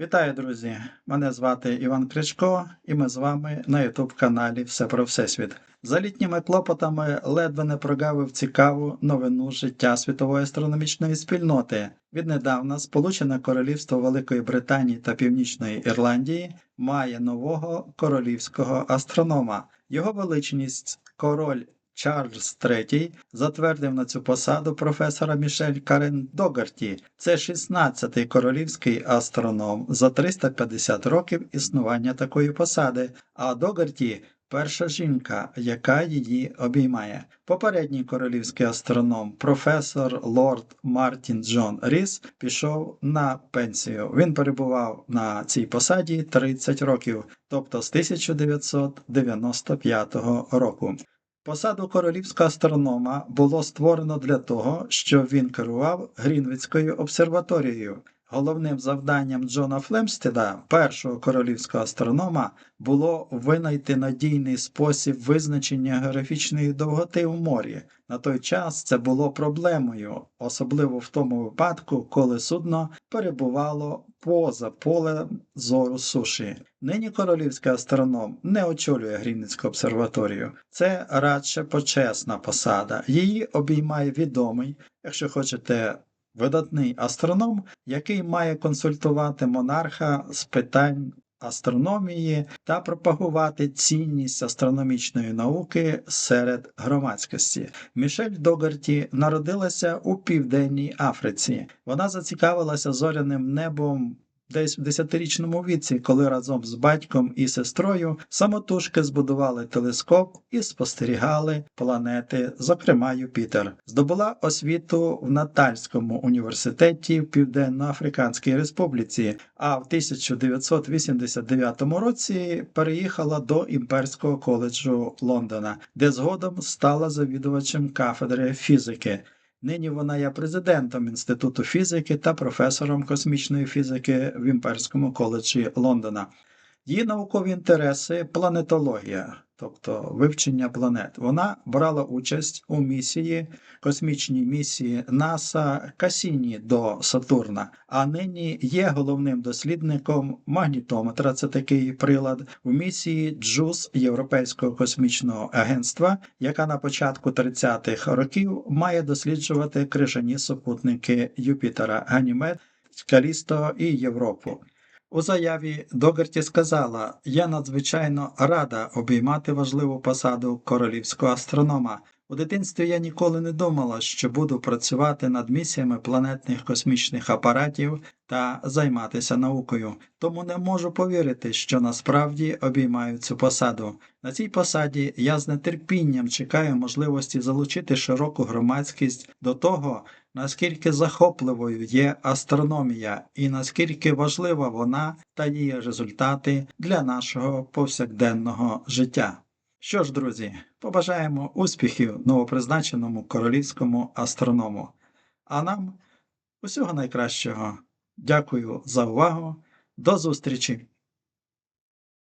Вітаю, друзі! Мене звати Іван Кричко, і ми з вами на youtube каналі Все про Всесвіт. За літніми клопотами ледве не прогавив цікаву новину життя світової астрономічної спільноти. Віднедавна Сполучене Королівство Великої Британії та Північної Ірландії має нового королівського астронома. Його величність король Чарльз III затвердив на цю посаду професора Мішель Карен Догарті. Це 16-й королівський астроном за 350 років існування такої посади, а Догарті перша жінка, яка її обіймає. Попередній королівський астроном, професор лорд Мартін Джон Ріс, пішов на пенсію. Він перебував на цій посаді 30 років, тобто з 1995 року. Посаду королівського астронома було створено для того, щоб він керував Грінвіцькою обсерваторією. Головним завданням Джона Флемстеда, першого королівського астронома, було винайти надійний спосіб визначення географічної довготи в морі. На той час це було проблемою, особливо в тому випадку, коли судно перебувало поза полем зору суші. Нині королівський астроном не очолює Грінвіцьку обсерваторію. Це радше почесна посада. Її обіймає відомий, якщо хочете, видатний астроном, який має консультувати монарха з питань астрономії та пропагувати цінність астрономічної науки серед громадськості. Мішель Догарті народилася у Південній Африці. Вона зацікавилася зоряним небом. Десь в десятирічному віці, коли разом з батьком і сестрою самотужки збудували телескоп і спостерігали планети, зокрема Юпітер, здобула освіту в Натальському університеті в Південно-Африканській Республіці, а в 1989 році переїхала до Імперського коледжу Лондона, де згодом стала завідувачем кафедри фізики. Нині вона є президентом Інституту фізики та професором космічної фізики в Імперському коледжі Лондона. Її наукові інтереси планетологія, тобто вивчення планет. Вона брала участь у місії, космічній місії НАСА Касіні до Сатурна, а нині є головним дослідником магнітометра, це такий прилад, в місії JUICE Європейського космічного агентства, яка на початку 30-х років має досліджувати крижані супутники Юпітера Ганімед, Калісто і Європу. У заяві Догарті сказала: Я надзвичайно рада обіймати важливу посаду королівського астронома. У дитинстві я ніколи не думала, що буду працювати над місіями планетних космічних апаратів та займатися наукою, тому не можу повірити, що насправді обіймаю цю посаду. На цій посаді я з нетерпінням чекаю можливості залучити широку громадськість до того, наскільки захопливою є астрономія і наскільки важлива вона та її результати для нашого повсякденного життя. Що ж, друзі, побажаємо успіхів новопризначеному королівському астроному. А нам усього найкращого. Дякую за увагу. До зустрічі!